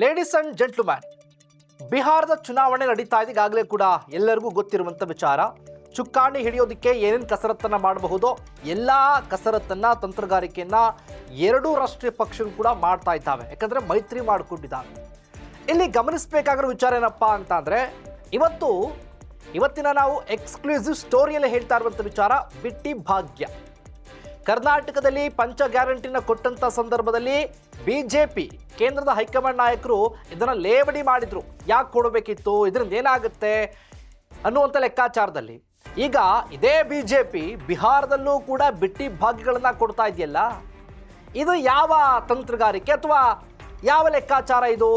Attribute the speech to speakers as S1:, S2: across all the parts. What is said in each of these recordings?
S1: Ladies and gentleman ಬಿಹಾರದ ಚುನಾವಣೆ ನಡೀತಾ ಇದೆ. ಈಗಾಗಲೇ ಕೂಡ ಎಲ್ಲರಿಗೂ ಗೊತ್ತಿರುವಂಥ ವಿಚಾರ, ಚುಕ್ಕಾಣಿ ಹಿಡಿಯೋದಕ್ಕೆ ಏನೇನು ಕಸರತ್ತನ್ನು ಮಾಡಬಹುದೋ ಎಲ್ಲ ಕಸರತ್ತನ್ನು, ತಂತ್ರಗಾರಿಕೆಯನ್ನು ಎರಡೂ ರಾಷ್ಟ್ರೀಯ ಪಕ್ಷಗಳು ಕೂಡ ಮಾಡ್ತಾ ಇದ್ದಾವೆ. ಯಾಕಂದರೆ ಮೈತ್ರಿ ಮಾಡಿಕೊಂಡಿದ್ದಾವೆ ಇಲ್ಲಿ ಗಮನಿಸಬೇಕಾಗಿರೋ ವಿಚಾರ ಏನಪ್ಪ ಅಂತ ಇವತ್ತು, ಇವತ್ತಿನ ನಾವು ಎಕ್ಸ್ಕ್ಲೂಸಿವ್ ಸ್ಟೋರಿಯಲ್ಲಿ ಹೇಳ್ತಾ ಇರುವಂಥ ವಿಚಾರ ಬಿಟ್ಟಿ ಭಾಗ್ಯ ಕರ್ನಾಟಕದಲ್ಲಿ ಪಂಚ ಗ್ಯಾರಂಟಿನ ಕೊಟ್ಟಂತ ಸಂದರ್ಭದಲ್ಲಿ ಬಿಜೆಪಿ ಕೇಂದ್ರದ ಹೈಕಮಾಂಡ್ ನಾಯಕರು ಇದನ್ನ ಲೇವಡಿ ಮಾಡಿದ್ರು. ಯಾಕೆ ಕೊಡಬೇಕಿತ್ತು? ಇದರಿಂದ ಏನಾಗುತ್ತೆ? ಅನ್ನುವಂಥ ಲೆಕ್ಕಾಚಾರದಲ್ಲಿ. ಈಗ ಇದೇ ಬಿಜೆಪಿ ಬಿಹಾರದಲ್ಲೂ ಕೂಡ ಬಿಟ್ಟಿ ಭಾಗ್ಯಗಳನ್ನು ಕೊಡ್ತಾ ಇದೆಯಲ್ಲ? ಇದು ಯಾವ ತಂತ್ರಗಾರಿಕೆ ಅಥವಾ ಯಾವ ಲೆಕ್ಕಾಚಾರ ಇದು?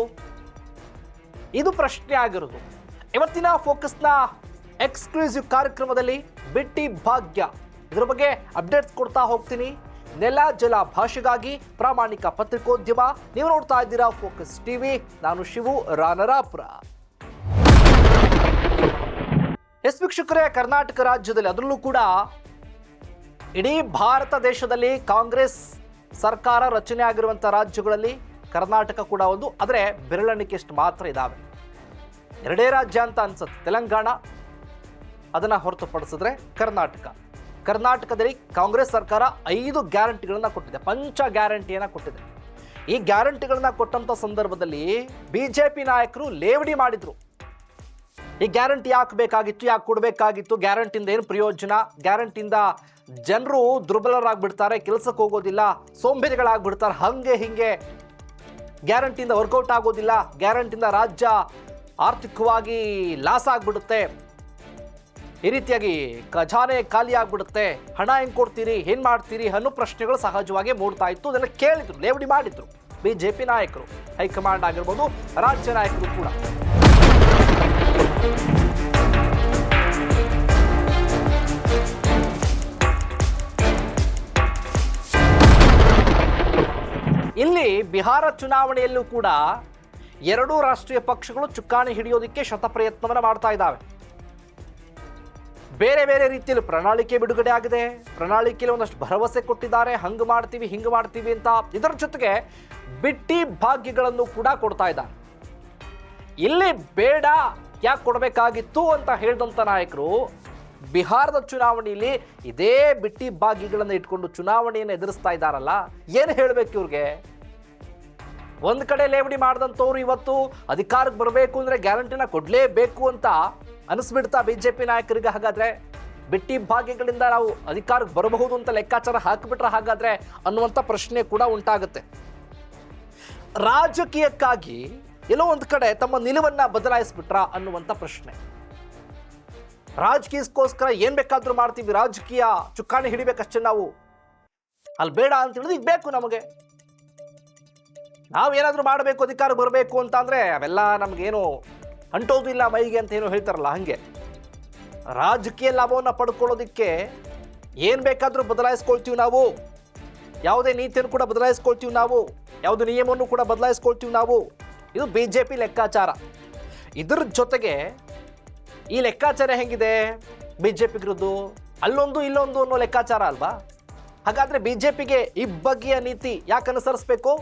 S1: ಇದು ಪ್ರಶ್ನೆ ಆಗಿರೋದು. ಇವತ್ತಿನ ಫೋಕಸ್ನ ಎಕ್ಸ್ಕ್ಲೂಸಿವ್ ಕಾರ್ಯಕ್ರಮದಲ್ಲಿ ಬಿಟ್ಟಿ ಭಾಗ್ಯ ಇದ್ರ ಬಗ್ಗೆ ಅಪ್ಡೇಟ್ಸ್ ಕೊಡ್ತಾ ಹೋಗ್ತೀನಿ. ನೆಲ ಜಲ ಭಾಷೆಗಾಗಿ ಪ್ರಾಮಾಣಿಕ ಪತ್ರಿಕೋದ್ಯಮ. ನೀವು ನೋಡ್ತಾ ಇದ್ದೀರಾ ಫೋಕಸ್ ಟಿವಿ. ನಾನು ಶಿವು ರಾನರಾಪುರ. ಎಸ್ ವೀಕ್ಷಕರೇ, ಕರ್ನಾಟಕ ರಾಜ್ಯದಲ್ಲಿ ಅದರಲ್ಲೂ ಕೂಡ ಇಡೀ ಭಾರತ ದೇಶದಲ್ಲಿ ಕಾಂಗ್ರೆಸ್ ಸರ್ಕಾರ ರಚನೆ ಆಗಿರುವಂಥ ರಾಜ್ಯಗಳಲ್ಲಿ ಕರ್ನಾಟಕ ಕೂಡ ಒಂದು, ಆದರೆ ಬೆರಳೆಣಿಕೆಷ್ಟು ಮಾತ್ರ ಇದ್ದಾವೆ ಎರಡೇ ರಾಜ್ಯ ಅಂತ ಅನ್ಸುತ್ತೆ, ತೆಲಂಗಾಣ. ಅದನ್ನು ಹೊರತುಪಡಿಸಿದ್ರೆ ಕರ್ನಾಟಕ. ಕರ್ನಾಟಕದಲ್ಲಿ ಕಾಂಗ್ರೆಸ್ ಸರ್ಕಾರ ಐದು ಗ್ಯಾರಂಟಿಗಳನ್ನು ಕೊಟ್ಟಿದೆ, ಪಂಚ ಗ್ಯಾರಂಟಿಯನ್ನು ಕೊಟ್ಟಿದೆ. ಈ ಗ್ಯಾರಂಟಿಗಳನ್ನ ಕೊಟ್ಟಂಥ ಸಂದರ್ಭದಲ್ಲಿ ಬಿ ಜೆ ಪಿ ನಾಯಕರು ಲೇವಡಿ ಮಾಡಿದ್ರು. ಈ ಗ್ಯಾರಂಟಿ ಯಾಕೆ ಬೇಕಾಗಿತ್ತು, ಯಾಕೆ ಕೊಡಬೇಕಾಗಿತ್ತು, ಗ್ಯಾರಂಟಿಯಿಂದ ಏನು ಪ್ರಯೋಜನ, ಗ್ಯಾರಂಟಿಯಿಂದ ಜನರು ದುರ್ಬಲರಾಗ್ಬಿಡ್ತಾರೆ, ಕೆಲಸಕ್ಕೆ ಹೋಗೋದಿಲ್ಲ, ಸೋಂಬೇರಿಗಳಾಗ್ಬಿಡ್ತಾರೆ, ಹಂಗೆ ಹಿಂಗೆ. ಗ್ಯಾರಂಟಿಯಿಂದ ವರ್ಕೌಟ್ ಆಗೋದಿಲ್ಲ, ಗ್ಯಾರಂಟಿಯಿಂದ ರಾಜ್ಯ ಆರ್ಥಿಕವಾಗಿ ಲಾಸ್ ಆಗಿಬಿಡುತ್ತೆ. ಈ ರೀತಿಯಾಗಿ ಖಜಾನೆ ಖಾಲಿ ಆಗ್ಬಿಡುತ್ತೆ. ಹಣ ಹೆಂಗೆ ಕೊಡ್ತೀರಿ, ಏನು ಮಾಡ್ತೀರಿ ಅನ್ನೋ ಪ್ರಶ್ನೆಗಳು ಸಹಜವಾಗಿ ಮೂಡ್ತಾ ಇತ್ತು. ಅದನ್ನು ಕೇಳಿದ್ರು, ಲೇವಡಿ ಮಾಡಿದ್ರು ಬಿ ಜೆ ಪಿ ನಾಯಕರು. ಹೈಕಮಾಂಡ್ ಆಗಿರ್ಬೋದು, ರಾಜ್ಯ ನಾಯಕರು ಕೂಡ. ಇಲ್ಲಿ ಬಿಹಾರ ಚುನಾವಣೆಯಲ್ಲೂ ಕೂಡ ಎರಡೂ ರಾಷ್ಟ್ರೀಯ ಪಕ್ಷಗಳು ಚುಕ್ಕಾಣಿ ಹಿಡಿಯೋದಕ್ಕೆ ಶತಪ್ರಯತ್ನವನ್ನು ಮಾಡ್ತಾ ಇದ್ದಾವೆ. ಬೇರೆ ಬೇರೆ ರೀತಿಯಲ್ಲಿ ಪ್ರಣಾಳಿಕೆ ಬಿಡುಗಡೆ ಆಗಿದೆ. ಪ್ರಣಾಳಿಕೆಯಲ್ಲಿ ಒಂದಷ್ಟು ಭರವಸೆ ಕೊಟ್ಟಿದ್ದಾರೆ. ಹಂಗೆ ಮಾಡ್ತೀವಿ, ಹಿಂಗೆ ಮಾಡ್ತೀವಿ ಅಂತ ಇದರ ಜೊತೆಗೆ ಬಿಟ್ಟಿ ಭಾಗ್ಯಗಳನ್ನು ಕೂಡ ಕೊಡ್ತಾ ಇದ್ದಾರೆ. ಇಲ್ಲಿ ಬೇಡ, ಯಾಕೆ ಕೊಡಬೇಕಾಗಿತ್ತು ಅಂತ ಹೇಳಿದಂಥ ನಾಯಕರು, ಬಿಹಾರದ ಚುನಾವಣೆಯಲ್ಲಿ ಇದೇ ಬಿಟ್ಟಿ ಭಾಗ್ಯಗಳನ್ನು ಇಟ್ಕೊಂಡು ಚುನಾವಣೆಯನ್ನು ಎದುರಿಸ್ತಾ ಇದ್ದಾರಲ್ಲ, ಏನು ಹೇಳಬೇಕು ಇವ್ರಿಗೆ? ಒಂದು ಕಡೆ ಲೇವಡಿ ಮಾಡಿದಂಥವ್ರು ಇವತ್ತು ಅಧಿಕಾರಕ್ಕೆ ಬರಬೇಕು ಅಂದರೆ ಗ್ಯಾರಂಟಿನ ಕೊಡಲೇಬೇಕು ಅಂತ ಅನಿಸ್ಬಿಡ್ತಾ ಬಿ ಜೆ ಪಿ ನಾಯಕರಿಗೆ ಹಾಗಾದರೆ ಬಿಟ್ಟಿ ಭಾಗ್ಯಗಳಿಂದ ನಾವು ಅಧಿಕಾರಕ್ಕೆ ಬರಬಹುದು ಅಂತ ಲೆಕ್ಕಾಚಾರ ಹಾಕಿಬಿಟ್ರೆ ಹಾಗಾದರೆ ಅನ್ನುವಂಥ ಪ್ರಶ್ನೆ ಕೂಡ ಉಂಟಾಗುತ್ತೆ. ರಾಜಕೀಯಕ್ಕಾಗಿ ಎಲ್ಲೋ ಒಂದು ಕಡೆ ತಮ್ಮ ನಿಲುವನ್ನು ಬದಲಾಯಿಸ್ಬಿಟ್ರಾ ಅನ್ನುವಂಥ ಪ್ರಶ್ನೆ. ರಾಜಕೀಯಕ್ಕೋಸ್ಕರ ಏನು ಬೇಕಾದರೂ ಮಾಡ್ತೀವಿ, ರಾಜಕೀಯ ಚುಕ್ಕಾಣಿ ಹಿಡಿಬೇಕಷ್ಟೇ ನಾವು. ಅಲ್ಲಿ ಬೇಡ ಅಂತ ಹೇಳಿದ್ರೆ ಈಗ ಬೇಕು ನಮಗೆ. ನಾವೇನಾದರೂ ಮಾಡಬೇಕು ಅಧಿಕಾರ ಬರಬೇಕು ಅಂತ ಅಂದರೆ ಅವೆಲ್ಲ ನಮಗೇನು ಅಂಟೋದು ಇಲ್ಲ ಮೈಗೆ ಅಂತ ಏನೋ ಹೇಳ್ತಾರಲ್ಲ ಹಾಗೆ. ರಾಜಕೀಯ ಲಾಭವನ್ನು ಪಡ್ಕೊಳ್ಳೋದಕ್ಕೆ ಏನು ಬೇಕಾದರೂ ಬದಲಾಯಿಸ್ಕೊಳ್ತೀವಿ ನಾವು. ಯಾವುದೇ ನೀತಿಯನ್ನು ಕೂಡ ಬದಲಾಯಿಸ್ಕೊಳ್ತೀವಿ ನಾವು. ಯಾವುದೇ ನಿಯಮವನ್ನು ಕೂಡ ಬದಲಾಯಿಸ್ಕೊಳ್ತೀವಿ ನಾವು. ಇದು ಬಿ ಜೆ ಪಿ ಲೆಕ್ಕಾಚಾರ. ಇದ್ರ ಜೊತೆಗೆ ಈ ಲೆಕ್ಕಾಚಾರ ಹೆಂಗಿದೆ? ಬಿ ಜೆ ಪಿಗ್ರದ್ದು ಅಲ್ಲೊಂದು ಇಲ್ಲೊಂದು ಅನ್ನೋ ಲೆಕ್ಕಾಚಾರ ಅಲ್ವಾ? ಹಾಗಾದರೆ ಬಿ ಜೆ ಪಿಗೆ ಇಬ್ಬಗೆಯ ನೀತಿ ಯಾಕೆ ಅನುಸರಿಸಬೇಕು?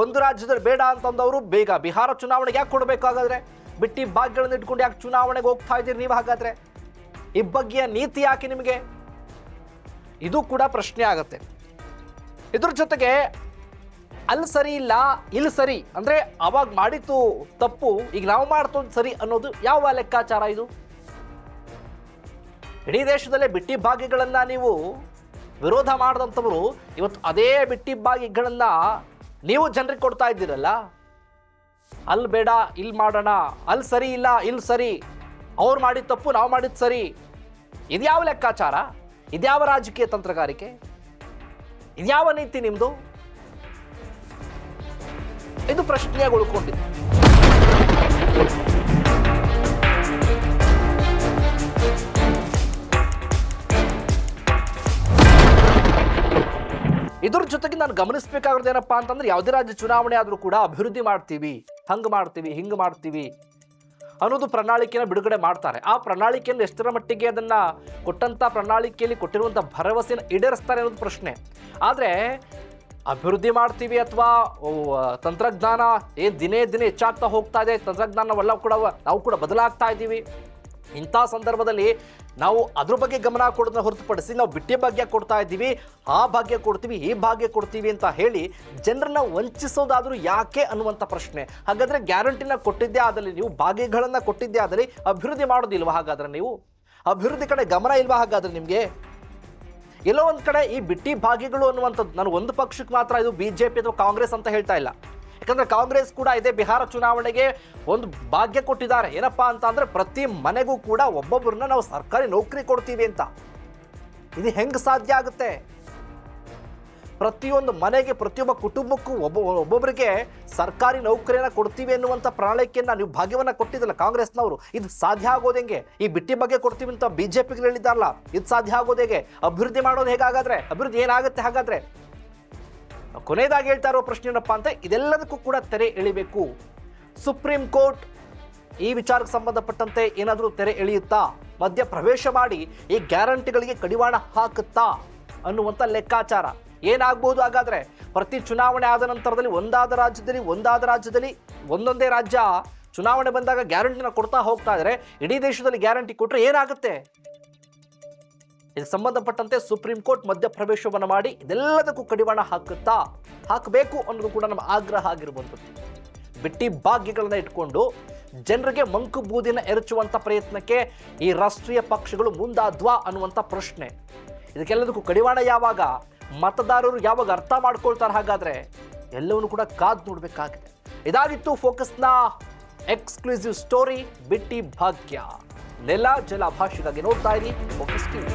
S1: ಒಂದು ರಾಜ್ಯದಲ್ಲಿ ಬೇಡ ಅಂತಂದವರು ಬೇಗ ಬಿಹಾರ ಚುನಾವಣೆಗೆ ಯಾಕೆ ಕೊಡಬೇಕಾಗಾದ್ರೆ? ಬಿಟ್ಟಿ ಭಾಗ್ಯಗಳನ್ನು ಇಟ್ಕೊಂಡು ಯಾಕೆ ಚುನಾವಣೆಗೆ ಹೋಗ್ತಾ ಇದ್ದೀರಿ ನೀವು ಹಾಗಾದರೆ? ಬಗ್ಗೆಯ ನೀತಿ ಯಾಕೆ ನಿಮಗೆ? ಇದು ಕೂಡ ಪ್ರಶ್ನೆ ಆಗತ್ತೆ. ಇದ್ರ ಜೊತೆಗೆ ಅಲ್ಲಿ ಸರಿ ಇಲ್ಲ ಇಲ್ಲಿ ಸರಿ ಅಂದರೆ ಅವಾಗ ಮಾಡಿದ್ದು ತಪ್ಪು, ಈಗ ನಾವು ಮಾಡ್ತೋದು ಸರಿ ಅನ್ನೋದು ಯಾವ ಲೆಕ್ಕಾಚಾರ ಇದು? ಇಡೀ ದೇಶದಲ್ಲೇ ಬಿಟ್ಟಿ ಭಾಗ್ಯಗಳನ್ನು ನೀವು ವಿರೋಧ ಮಾಡಿದಂಥವರು ಇವತ್ತು ಅದೇ ಬಿಟ್ಟಿ ಭಾಗ್ಯಗಳನ್ನ ನೀವು ಜನರಿಗೆ ಕೊಡ್ತಾ ಇದ್ದೀರಲ್ಲ? ಅಲ್ಲಿ ಬೇಡ ಇಲ್ಲಿ ಮಾಡೋಣ. ಅಲ್ಲಿ ಸರಿ ಇಲ್ಲ ಇಲ್ಲಿ ಸರಿ. ಅವ್ರು ಮಾಡಿದ ತಪ್ಪು, ನಾವು ಮಾಡಿದ ಸರಿ. ಇದ್ಯಾವ ಲೆಕ್ಕಾಚಾರ? ಇದ್ಯಾವ ರಾಜಕೀಯ ತಂತ್ರಗಾರಿಕೆ? ಇದ್ಯಾವ ನೀತಿ ನಿಮ್ಮದು ಇದು ಪ್ರಶ್ನೆಯಾಗಿ ಉಳ್ಕೊಂಡಿದೆ ಇದ್ರ ಜೊತೆಗೆ ನಾನು ಗಮನಿಸಬೇಕಾಗಿರೋದು ಏನಪ್ಪಾ ಅಂತಂದ್ರೆ ಯಾವುದೇ ರಾಜ್ಯ ಚುನಾವಣೆ ಆದರೂ ಕೂಡ ಅಭಿವೃದ್ಧಿ ಮಾಡ್ತೀವಿ, ಹಂಗೆ ಮಾಡ್ತೀವಿ, ಹಿಂಗೆ ಮಾಡ್ತೀವಿ ಅನ್ನೋದು ಪ್ರಣಾಳಿಕೆಯನ್ನು ಬಿಡುಗಡೆ ಮಾಡ್ತಾರೆ. ಆ ಪ್ರಣಾಳಿಕೆಯನ್ನು ಎಷ್ಟರ ಮಟ್ಟಿಗೆ ಅದನ್ನು ಕೊಟ್ಟಂಥ ಪ್ರಣಾಳಿಕೆಯಲ್ಲಿ ಕೊಟ್ಟಿರುವಂಥ ಭರವಸೆಯನ್ನು ಈಡೇರಿಸ್ತಾರೆ ಅನ್ನೋದು ಪ್ರಶ್ನೆ. ಆದರೆ ಅಭಿವೃದ್ಧಿ ಮಾಡ್ತೀವಿ ಅಥವಾ ತಂತ್ರಜ್ಞಾನ ಏನು ದಿನೇ ದಿನೇ ಹೆಚ್ಚಾಗ್ತಾ ಹೋಗ್ತಾ ಇದೆ ತಂತ್ರಜ್ಞಾನವೆಲ್ಲ ಕೂಡ, ನಾವು ಕೂಡ ಬದಲಾಗ್ತಾ ಇದ್ದೀವಿ ಇಂಥ ಸಂದರ್ಭದಲ್ಲಿ ನಾವು ಅದ್ರ ಬಗ್ಗೆ ಗಮನ ಕೊಡೋದನ್ನ ಹೊರತುಪಡಿಸಿ ನಾವು ಬಿಟ್ಟಿ ಭಾಗ್ಯ ಕೊಡ್ತಾ ಇದ್ದೀವಿ, ಆ ಭಾಗ್ಯ ಕೊಡ್ತೀವಿ, ಈ ಭಾಗ್ಯ ಕೊಡ್ತೀವಿ ಅಂತ ಹೇಳಿ ಜನರನ್ನ ವಂಚಿಸೋದಾದರೂ ಯಾಕೆ ಅನ್ನುವಂಥ ಪ್ರಶ್ನೆ. ಹಾಗಾದರೆ ಗ್ಯಾರಂಟಿನ ಕೊಟ್ಟಿದ್ದೇ ಆದಲ್ಲಿ ನೀವು, ಭಾಗ್ಯಗಳನ್ನ ಕೊಟ್ಟಿದ್ದೇ ಆದಲ್ಲಿ ಅಭಿವೃದ್ಧಿ ಮಾಡೋದಿಲ್ವಾ ಹಾಗಾದ್ರೆ ನೀವು? ಅಭಿವೃದ್ಧಿ ಕಡೆ ಗಮನ ಇಲ್ವಾ ಹಾಗಾದ್ರೆ ನಿಮಗೆ? ಎಲ್ಲೋ ಒಂದು ಕಡೆ ಈ ಬಿಟ್ಟಿ ಭಾಗ್ಯಗಳು ಅನ್ನುವಂಥದ್ದು, ನಾನು ಒಂದು ಪಕ್ಷಕ್ಕೆ ಮಾತ್ರ ಇದು ಬಿ ಜೆ ಪಿ ಅಥವಾ ಕಾಂಗ್ರೆಸ್ ಅಂತ ಹೇಳ್ತಾ ಇಲ್ಲ. ಯಾಕಂದ್ರೆ ಕಾಂಗ್ರೆಸ್ ಕೂಡ ಇದೆ ಬಿಹಾರ ಚುನಾವಣೆಗೆ ಒಂದು ಭಾಗ್ಯ ಕೊಟ್ಟಿದ್ದಾರೆ. ಏನಪ್ಪಾ ಅಂತ ಅಂದ್ರೆ ಪ್ರತಿ ಮನೆಗೂ ಕೂಡ ಒಬ್ಬೊಬ್ಬರನ್ನ ನಾವು ಸರ್ಕಾರಿ ನೌಕರಿ ಕೊಡ್ತೀವಿ ಅಂತ. ಇದು ಹೆಂಗೆ ಸಾಧ್ಯ ಆಗುತ್ತೆ? ಪ್ರತಿಯೊಂದು ಮನೆಗೆ, ಪ್ರತಿಯೊಬ್ಬ ಕುಟುಂಬಕ್ಕೂ ಒಬ್ಬ ಒಬ್ಬೊಬ್ಬರಿಗೆ ಸರ್ಕಾರಿ ನೌಕರಿಯನ್ನ ಕೊಡ್ತೀವಿ ಅನ್ನುವಂಥ ಪ್ರಣಾಳಿಕೆಯನ್ನ ನೀವು ಭಾಗ್ಯವನ್ನ ಕೊಟ್ಟಿದ್ದಲ್ಲ ಕಾಂಗ್ರೆಸ್ನವರು. ಇದು ಸಾಧ್ಯ ಆಗೋದು ಹೆಂಗೆ? ಈ ಬಿಟ್ಟಿ ಬಗ್ಗೆ ಕೊಡ್ತೀವಿ ಅಂತ ಬಿ ಜೆ ಪಿಗೆ ಇದು ಸಾಧ್ಯ ಆಗೋದು ಹೇಗೆ? ಅಭಿವೃದ್ಧಿ ಮಾಡೋದು ಹೇಗಾಗಾದ್ರೆ? ಅಭಿವೃದ್ಧಿ ಏನಾಗುತ್ತೆ ಹಾಗಾದ್ರೆ? ಕೊನೆಯದಾಗಿ ಹೇಳ್ತಾ ಇರೋ ಪ್ರಶ್ನೆ ಏನಪ್ಪಾ ಅಂತ ಇದೆಲ್ಲದಕ್ಕೂ ಕೂಡ ತೆರೆ ಎಳಿಬೇಕು. ಸುಪ್ರೀಂ ಕೋರ್ಟ್ ಈ ವಿಚಾರಕ್ಕೆ ಸಂಬಂಧಪಟ್ಟಂತೆ ಏನಾದರೂ ತೆರೆ ಎಳೆಯುತ್ತಾ? ಮಧ್ಯ ಪ್ರವೇಶ ಮಾಡಿ ಈ ಗ್ಯಾರಂಟಿಗಳಿಗೆ ಕಡಿವಾಣ ಹಾಕುತ್ತಾ? ಅನ್ನುವಂಥ ಲೆಕ್ಕಾಚಾರ. ಏನಾಗ್ಬೋದು ಹಾಗಾದರೆ? ಪ್ರತಿ ಚುನಾವಣೆ ಆದ ನಂತರದಲ್ಲಿ ಒಂದಾದ ರಾಜ್ಯದಲ್ಲಿ ಒಂದಾದ ರಾಜ್ಯದಲ್ಲಿ ಒಂದೊಂದೇ ರಾಜ್ಯ ಚುನಾವಣೆ ಬಂದಾಗ ಗ್ಯಾರಂಟಿನ ಕೊಡ್ತಾ ಹೋಗ್ತಾ ಇದ್ರೆ. ಇಡೀ ದೇಶದಲ್ಲಿ ಗ್ಯಾರಂಟಿ ಕೊಟ್ಟರೆ ಏನಾಗುತ್ತೆ? ಇದಕ್ಕೆ ಸಂಬಂಧಪಟ್ಟಂತೆ ಸುಪ್ರೀಂ ಕೋರ್ಟ್ ಮಧ್ಯಪ್ರವೇಶವನ್ನು ಮಾಡಿ ಇದೆಲ್ಲದಕ್ಕೂ ಕಡಿವಾಣ ಹಾಕುತ್ತಾ ಹಾಕಬೇಕು ಅನ್ನೋದು ಕೂಡ ನಮ್ಮ ಆಗ್ರಹ ಆಗಿರುವಂಥದ್ದು. ಬಿಟ್ಟಿ ಭಾಗ್ಯಗಳನ್ನ ಇಟ್ಕೊಂಡು ಜನರಿಗೆ ಮಂಕು ಬೂದಿನ ಎರಚುವಂಥ ಪ್ರಯತ್ನಕ್ಕೆ ಈ ರಾಷ್ಟ್ರೀಯ ಪಕ್ಷಗಳು ಮುಂದಾದ್ವಾ ಅನ್ನುವಂಥ ಪ್ರಶ್ನೆ. ಇದಕ್ಕೆಲ್ಲದಕ್ಕೂ ಕಡಿವಾಣ ಯಾವಾಗ? ಮತದಾರರು ಯಾವಾಗ ಅರ್ಥ ಮಾಡ್ಕೊಳ್ತಾರೆ ಹಾಗಾದರೆ ಎಲ್ಲವನ್ನು ಕೂಡ ಕಾದು ನೋಡಬೇಕಾಗಿದೆ. ಇದಾಗಿತ್ತು ಫೋಕಸ್ನ ಎಕ್ಸ್ಕ್ಲೂಸಿವ್ ಸ್ಟೋರಿ ಬಿಟ್ಟಿ ಭಾಗ್ಯ. ನೆಲ, ಜಲ ಭಾಷೆಗಾಗಿ ನೋಡ್ತಾ ಇರಿ ಫೋಕಸ್ ಟಿವಿ.